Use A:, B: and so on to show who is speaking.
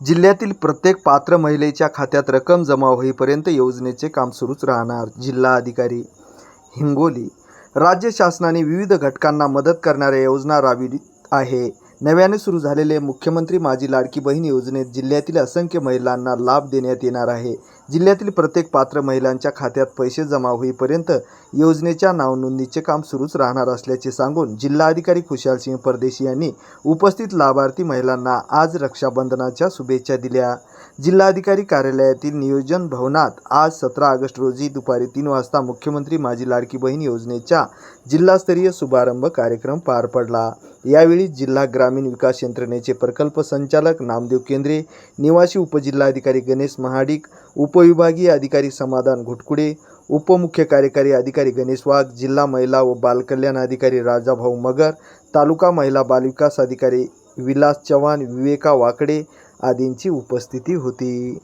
A: जिल्ह्यातील प्रत्येक पात्र महिलेच्या खात्यात रक्कम जमा होईपर्यंत योजनेचे काम सुरूच राहणार जिल्हा अधिकारी हिंगोली. राज्य शासनाने विविध घटकांना मदत करणाऱ्या योजना राबवित आहे. नव्याने सुरू झालेले मुख्यमंत्री माझी लाडकी बहीण योजनेत जिल्ह्यातील असंख्य महिलांना लाभ देण्यात येणार आहे. जिल्ह्यातील प्रत्येक पात्र महिलांच्या खात्यात पैसे जमा होईपर्यंत योजनेच्या नावनोंदणीचे काम सुरूच राहणार असल्याचे सांगून जिल्हाधिकारी खुशाल सिंह परदेशी यांनी उपस्थित लाभार्थी महिलांना आज रक्षाबंधनाच्या शुभेच्छा दिल्या. जिल्हाधिकारी कार्यालयातील नियोजन भवनात आज सतरा ऑगस्ट रोजी दुपारी तीन वाजता मुख्यमंत्री माझी लाडकी बहीण योजनेच्या जिल्हास्तरीय शुभारंभ कार्यक्रम पार पडला. यावेळी जिल्हा ग्रामीण विकास यंत्रणेचे प्रकल्प संचालक नामदेव केंद्रे निवासी उपजिल्हाधिकारी गणेश महाडिक उप उपविभागीय अधिकारी समाधान घुटकुडे उपमुख्य कार्यकारी अधिकारी गणेश वाघ जिल्हा महिला व बालकल्याण अधिकारी राजाभाऊ मगर तालुका महिला बालविकास अधिकारी विलास चव्हाण विवेका वाकडे आदींची उपस्थिती होती.